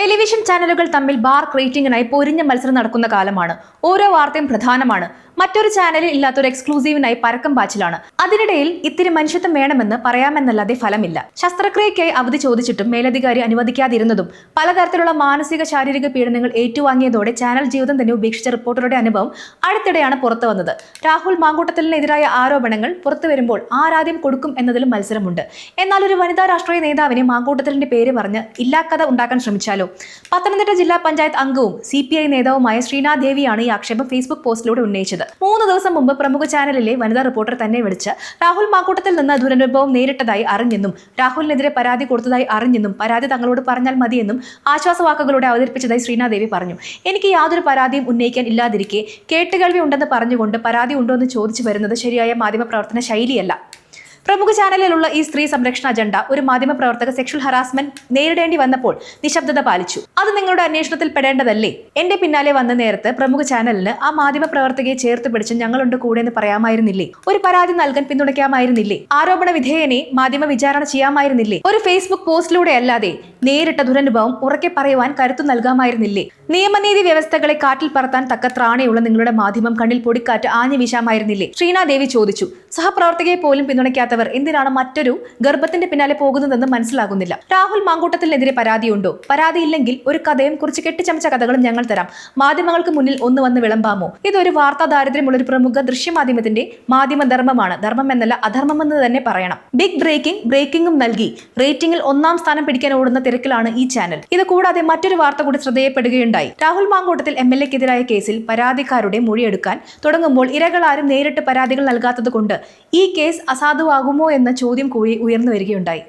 Television ചാനലുകൾ തമ്മിൽ bar റേറ്റിംഗിനായി പൊരിഞ്ഞ മത്സരം നടക്കുന്ന കാലമാണ്. ഓരോ വാർത്തയും പ്രധാനമാണ്. മറ്റൊരു ചാനലിൽ ഇല്ലാത്തൊരു എക്സ്ക്ലൂസീവിനായി പരക്കം പാച്ചിലാണ്. അതിനിടയിൽ ഇത്തിരി മനുഷ്യത്വം വേണമെന്ന് പറയാമെന്നല്ലാതെ ഫലമില്ല. ശസ്ത്രക്രിയയ്ക്കായി അവധി ചോദിച്ചിട്ടും മേലധികാരി അനുവദിക്കാതിരുന്നതും പലതരത്തിലുള്ള മാനസിക ശാരീരിക പീഡനങ്ങൾ ഏറ്റുവാങ്ങിയതോടെ ചാനൽ ജീവിതം തന്നെ ഉപേക്ഷിച്ച റിപ്പോർട്ടറുടെ അനുഭവം അടുത്തിടെയാണ് പുറത്തു വന്നത്. രാഹുൽ മാങ്കൂട്ടത്തിനെതിരായ ആരോപണങ്ങൾ പുറത്തു വരുമ്പോൾ ആരാദ്യം കൊടുക്കും എന്നതിലും മത്സരമുണ്ട്. എന്നാൽ ഒരു വനിതാ രാഷ്ട്രീയ നേതാവിനെ മാങ്കൂട്ടത്തിലിന്റെ പേര് പറഞ്ഞ് ഇല്ലാക്കഥ ഉണ്ടാക്കാൻ ശ്രമിച്ചാലോ? പത്തനംതിട്ട ജില്ലാ പഞ്ചായത്ത് അംഗവും സി പി ഐ നേതാവുമായ ശ്രീനാഥ് ദേവിയാണ് ഈ ആക്ഷേപം ഫേസ്ബുക്ക് പോസ്റ്റിലൂടെ ഉന്നയിച്ചത്. മൂന്ന് ദിവസം മുമ്പ് പ്രമുഖ ചാനലിലെ വനിതാ റിപ്പോർട്ടർ തന്നെ വിളിച്ച് രാഹുൽ മാക്കൂട്ടത്തിൽ നിന്ന് ദുരനുഭവം നേരിട്ടതായി അറിഞ്ഞെന്നും രാഹുലിനെതിരെ പരാതി കൊടുത്തതായി അറിഞ്ഞെന്നും പരാതി തങ്ങളോട് പറഞ്ഞാൽ മതിയെന്നും ആശ്വാസവാക്കുകളോടെ അവതരിപ്പിച്ചതായി ശ്രീനാഥ് ദേവി പറഞ്ഞു. എനിക്ക് യാതൊരു പരാതിയും ഉന്നയിക്കാൻ ഇല്ലാതിരിക്കെ കേട്ടുകേൾവി ഉണ്ടെന്ന് പറഞ്ഞുകൊണ്ട് പരാതി ഉണ്ടോ എന്ന് ചോദിച്ചു വരുന്നത് ശരിയായ മാധ്യമ പ്രവർത്തന ശൈലിയല്ല. പ്രമുഖ ചാനലിലുള്ള ഈ സ്ത്രീ സംരക്ഷണ അജണ്ട ഒരു മാധ്യമ പ്രവർത്തക സെക്ഷൽ ഹറാസ്മെന്റ് നേരിടേണ്ടി വന്നപ്പോൾ നിശബ്ദത പാലിച്ചു. അത് നിങ്ങളുടെ അന്വേഷണത്തിൽ പെടേണ്ടതല്ലേ? എന്റെ പിന്നാലെ വന്ന നേരത്ത് പ്രമുഖ ചാനലിന് ആ മാധ്യമ പ്രവർത്തകയെ ചേർത്ത് പിടിച്ച് ഞങ്ങളുണ്ട് കൂടെ എന്ന് പറയാമായിരുന്നില്ലേ? ഒരു പരാതി നൽകാൻ പിന്തുണയ്ക്കാമായിരുന്നില്ലേ? ആരോപണ വിധേയനെ മാധ്യമ വിചാരണ ചെയ്യാമായിരുന്നില്ലേ? ഒരു ഫേസ്ബുക്ക് പോസ്റ്റിലൂടെ അല്ലാതെ നേരിട്ട ദുരനുഭവം ഉറക്കെ പറയുവാൻ കരുത്തു നൽകാമായിരുന്നില്ലേ? നിയമനീതി വ്യവസ്ഥകളെ കാറ്റിൽ പറത്താൻ തക്ക ത്രാണയുള്ള നിങ്ങളുടെ മാധ്യമം കണ്ണിൽ പൊടിക്കാറ്റ് ആഞ്ഞു വീശാമായിരുന്നില്ലേ? ശ്രീനാദേവി ചോദിച്ചു. സഹപ്രവർത്തകയെ പോലും പിന്തുണയ്ക്കാത്തവർ എന്തിനാണ് മറ്റൊരു ഗർഭത്തിന്റെ പിന്നാലെ പോകുന്നതെന്ന് മനസ്സിലാകുന്നില്ല. രാഹുൽ മാങ്കൂട്ടത്തിനെതിരെ പരാതിയുണ്ടോ? പരാതിയില്ലെങ്കിൽ ഒരു കഥയും കുറിച്ച് കെട്ടിച്ചമച്ച കഥകളും ഞങ്ങൾ തരാം. മാധ്യമങ്ങൾക്ക് മുന്നിൽ ഒന്ന് വന്ന് വിളമ്പാമോ? ഇതൊരു വാർത്താ ദാരിദ്ര്യമുള്ള ഒരു പ്രമുഖ ദൃശ്യമാധ്യമത്തിന്റെ മാധ്യമ ധർമ്മമാണ്. ധർമ്മം എന്നല്ല അധർമ്മം എന്ന് തന്നെ പറയണം. ബിഗ് ബ്രേക്കിംഗ് ബ്രേക്കിംഗും നൽകി. റേറ്റിംഗിൽ ഒന്നാം സ്ഥാനം പിടിക്കാൻ ഓടുന്ന തിരക്കിലാണ് ഈ ചാനൽ. ഇത് കൂടാതെ മറ്റൊരു വാർത്ത കൂടി ശ്രദ്ധേയപ്പെടുകയുണ്ടായി. രാഹുൽ മാങ്കൂട്ടത്തിൽ എം എൽ എക്കെതിരായ കേസിൽ പരാതിക്കാരുടെ മൊഴിയെടുക്കാൻ തുടങ്ങുമ്പോൾ ഇരകളാരും നേരിട്ട് പരാതികൾ നൽകാത്തത് കൊണ്ട് ഈ കേസ് അസാധുവാകുമോ എന്ന ചോദ്യം കൂടി ഉയർന്നു വരികയുണ്ടായി